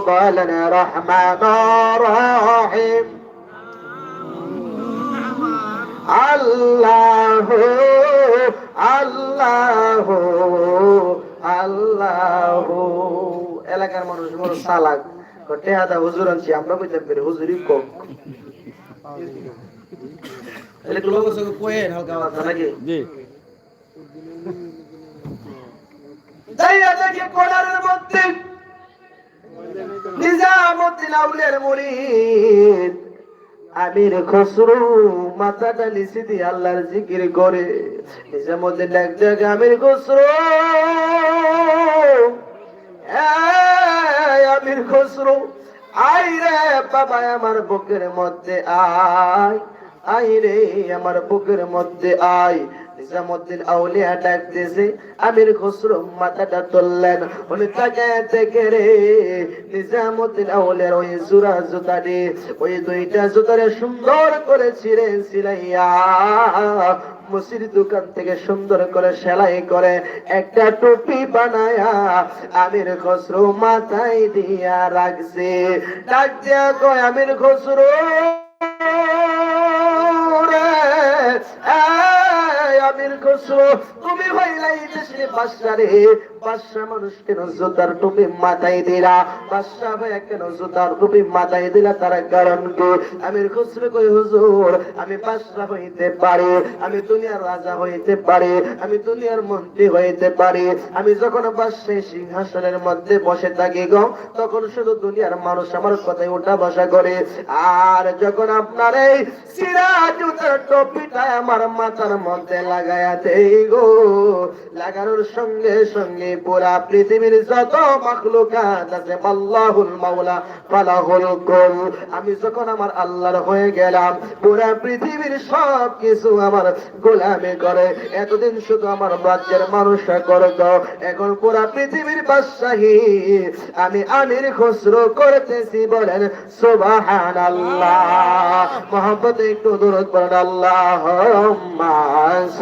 বলেন রহমান রহিম আল্লাহ আল্লাহ আল্লাহ এলাকার মানুষ বড় সালাক কটে হাদা হুজুর আনছি আমরা কইতে পারি হুজুরই কম। এলে তো লোক সঙ্গে কোয়েন হালকা কথা নাকি? জি। যাইয়া দেখি কোনারের মধ্যে নিজামুদ্দিন আউলিয়ার মুরিদ। আমির খসরু মাথাটা নিচে দিয়ে আল্লাহর জিকির করে। নিজামুদ্দিন আমির খসরু। আমির খসরু আই রে বাবা, আমার বুকের মধ্যে আয়। আই রে আমার বুকের মধ্যে আয়। নিজামুদ্দিন আউলিয়া আমির খসরু মাথাটা তুললেন। উনি নিজামুদ্দিন আউলিয়ার ওই ওই দুইটা জুতারে সুন্দর করে ছিঁড়ে মুসির দোকান থেকে সুন্দর করে সেলাই করে একটা টুপি বানায়া আমির খসরু মাথায় দিয়া রাখছে। ডাক দিয়া কয় আমির খসরু রে, আমির তুমি রে। টুপি মাথায় দিলা। ভাইয়া কেন টুপি মাথায় দিলা তার কারণ কি আমির কই, হুজুর? আমি হইতে পারি, আমি দুনিয়ার রাজা হইতে পারি, আমি দুনিয়ার মন্ত্রী হইতে পারি। আমি যখন বাদশাহী সিংহাসনের মধ্যে বসে থাকি গো, তখন শুধু দুনিয়ার মানুষ আমার কথায় উঠা বসা করে। আর যখন আপনার এই সিরাজুতের টপিটা আমার মাথার মধ্যে লাগায়া দেই গো। লাগানোর সঙ্গে সঙ্গে পুরা পৃথিবীর যত মাখলুকাত আছে, আল্লাহুল মাওলা ফালাহুল কুল। আমি যখন আমার আল্লাহর হয়ে গেলাম, পুরা পৃথিবীর সব কিছু আমার গোলামি করে। এতদিন শুধু আমার রাজ্যের মানুষরা করত, এখন পুরা পৃথিবীর বাদশাহী। আমি আমির খসরু করতেছি বলেন, সুবহানাল্লাহ। মোহাম্মদ একটু দূরত বলেন আল্লাহ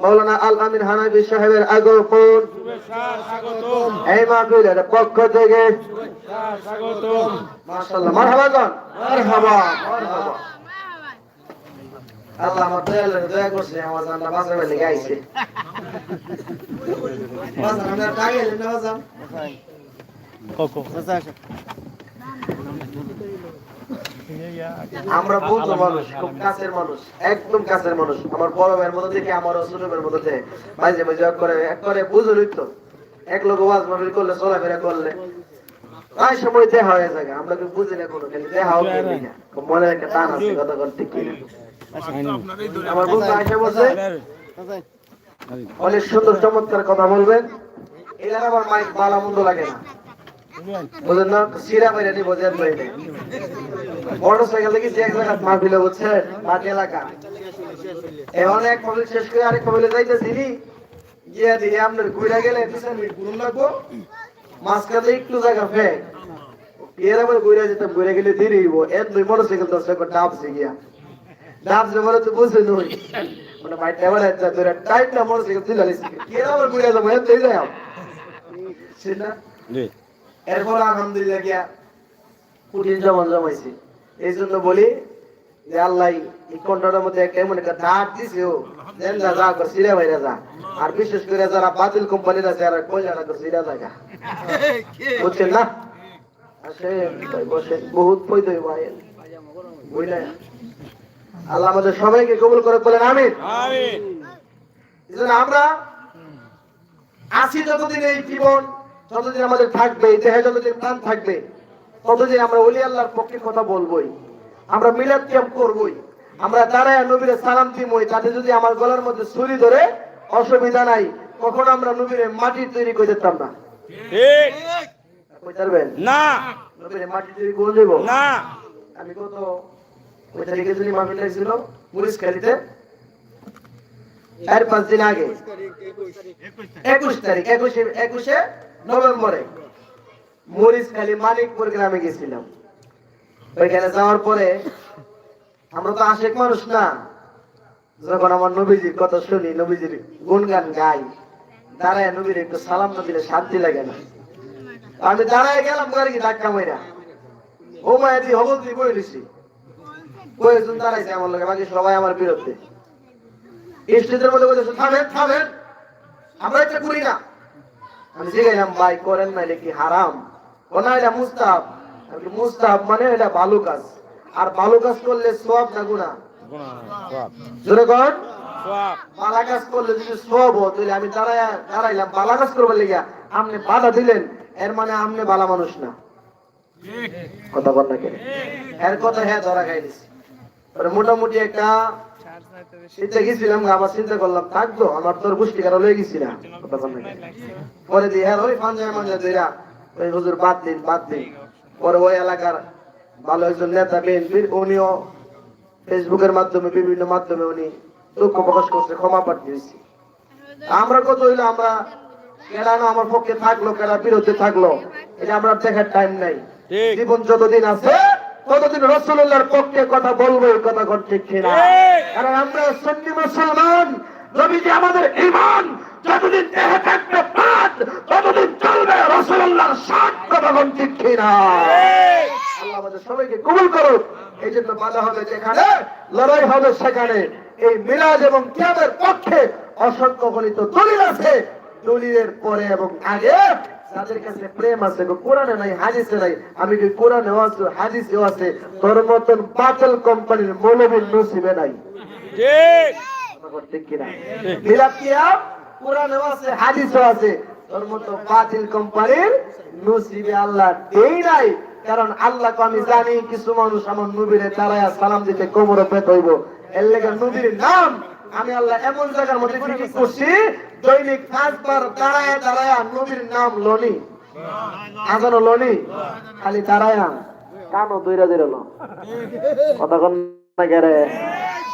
মৌলানা আল আমিন হানাফি সাহেবের আগমন শুভেচ্ছা স্বাগতম এই মাহফিলের পক্ষ থেকে শুভেচ্ছা স্বাগতম মাশাআল্লাহ মারহাবা গান মারহাবা মারহাবা আল্লাহ আমার দয়ালের দয়া করছে আমার জানটা বাঁচাবে লেগে আইছে বাঁচান আমরা টাকা এলেন না বাঁচান কোকো আমরা বন্ধু মানুষ, খুব কাছের মানুষ, একদম কাছের মানুষ। আমার বড় ভাইয়ের মতো দেখে আমার ছোট মতো দেখে। মাঝে মাঝে এক করে এক করে লইতো এক লোক ওয়াজ মাহফিল করলে, চলাফেরা করলে। প্রায় সময় হয়ে আমরা কি বুঝি না কোনো, খালি দেখাও কেমনি না খুব একটা টান আছে, কথা করতে কি আমার বন্ধু আইসা বলছে, অনেক সুন্দর, চমৎকার কথা বলবেন। এটার আমার মাইক বালা মন্দ লাগে না। না? সিরা বাইরে নিয়ে বোঝেন বাইরে মোটর সাইকেল থেকে যে এক জায়গা মাহফিলে বুঝছেন মাঠ এলাকা। এখন এক মাহফিল শেষ করে আরেক মাহফিলে যাইতেছি গিয়া দিয়ে আপনার ঘুরে গেলে পিছনে লাগবো। মাঝখানে একটু জায়গা ফেক এর আবার ঘুরে যেতাম ঘুরে গেলে ধীরে হইব। এর দুই মোটর সাইকেল দশ টাকা ডাবছে গিয়া। ডাবছে বলে তো বুঝে নই মানে ভাই টেবিল আছে তোরা টাইট না মোটর সাইকেল লিসি কে? আবার ঘুরে যাব এর তুই যাও সেটা এরপর আলহামদুলিল্লাহ গিয়া কুটির জমান জমাইছি। এই জন্য বলি যে আল্লাহ এই কন্ট্রাটার মধ্যে একটা এমন একটা দাঁত দিছে ও। দেন যা যা কর সিরে বাইরে যা। আর বিশেষ করে যারা বাতিল কোম্পানির আছে যারা কই যারা কর সিরা জায়গা বুঝছেন না? আসে বসে বহুত পই দই ভাই। বুঝলে আল্লাহ আমাদের সবাইকে কবুল করে বলেন আমিন। আমিন। আমরা আছি যতদিন এই জীবন যতদিন আমাদের থাকবে এই দেহে যতদিন প্রাণ থাকবে ততদিন আমরা ওলি আল্লাহর পক্ষে কথা বলবোই আমরা মিলাদ ক্যাম্প করবোই আমরা দাঁড়ায় নবীরে সালাম দিমই তাতে যদি আমার গলার মধ্যে ছুরি ধরে অসুবিধা নাই কখনো আমরা নবীরে মাটির তৈরি করে দিতাম না। না। নবীরে মাটি তৈরি করে দেবো? না। আমি কত ওই তারিখে যদি মাহফিল ছিল পুলিশ খালিতে এর পাঁচ দিন আগে একুশ তারিখ একুশে একুশে নভেম্বরে। মরিচখালী মানিকপুর গ্রামে গেছিলাম। ওইখানে যাওয়ার পরে আমরা তো আশেক মানুষ না। যখন আমার নবীজির কথা শুনি, নবীজির গুনগান গাই, দাঁড়ায় নবীর একটু সালাম না দিলে শান্তি লাগে না। আমি দাঁড়ায় গেলাম গাড়ি ধাক্কা মাইরা। ও মায়া দি হবল দি বই দিছি? কয়েকজন দাঁড়াইছে আমার লোকে বাকি সবাই আমার বিরুদ্ধে। স্টেজের মধ্যে বলেছে থামেন থামেন, আমরা এটা করি না। আমি জিজ্ঞাসলাম ভাই, করেন না, এটা কি হারাম? ও না এটা মুস্তাব মুস্তাব মানে এটা ভালো কাজ আর ভালো কাজ করলে সব না গুণা করলে যদি সব মানে বালা মানুষ না। হ্যাঁ ধরা খাই মোটামুটি একটা চিন্তা গেছিলাম আবার চিন্তা করলাম থাকতো আমার তোর গোষ্ঠী কারও লয়ে গেছি না। কথা পরে দিয়ে হ্যাঁ হুজুর বাদ দিন বাদ দিন। পরে ওই এলাকার ভালো একজন নেতা বিএনপির উনিও ফেসবুকের মাধ্যমে বিভিন্ন মাধ্যমে উনি দুঃখ প্রকাশ করছে ক্ষমা প্রার্থী হয়েছে আমরা কত হইল আমরা আমার পক্ষে থাকল বিরুদ্ধে থাকল এটা আমরা দেখার টাইম নাই। জীবন যতদিন আছে ততদিন রসুল্লাহর পক্ষে কথা বলব এই কথা ঠিক কিনা। কারণ আমরা সন্নি মুসলমান নবীজি আমাদের ইমান যতদিন দেহে কথা ঠিক কিনা? আল্লাহ আমাদের সবাইকে কবুল করুক। এই জন্য বাধা হবে যেখানে লড়াই হবে সেখানে। এই মিলাদ এবং কিয়ামের পক্ষে অসংখ্য গণিত দলিল আছে। দলিলের পরে এবং আগে যাদের কাছে প্রেম আছে কোরআনে নাই হাদিসে নাই আমি কি কোরআনেও আছে হাদিসেও আছে তোর মতন বাতিল কোম্পানির মৌলবীর নসিবে নাই। ঠিক। আমার ঠিক কিনা? মিলাদ কিয়াম কোরআনেও আছে হাদিসেও আছে। তোর মতো বাতিল কোম্পানির নসিবে আল্লাহ দেই নাই। কারণ আল্লাহকে আমি জানি, কিছু মানুষ আমার নবীরে দাঁড়ায় সালাম দিতে কোমরে পেট হইব। এর লেগে নবীর নাম আমি আল্লাহ এমন জায়গার মধ্যে ফিকির করছি, দৈনিক পাঁচবার দাঁড়ায় দাঁড়ায় নবীর নাম লনি। আজানো লনি? খালি দাঁড়ায় কানো দইরা দিল কথা কন না গেরে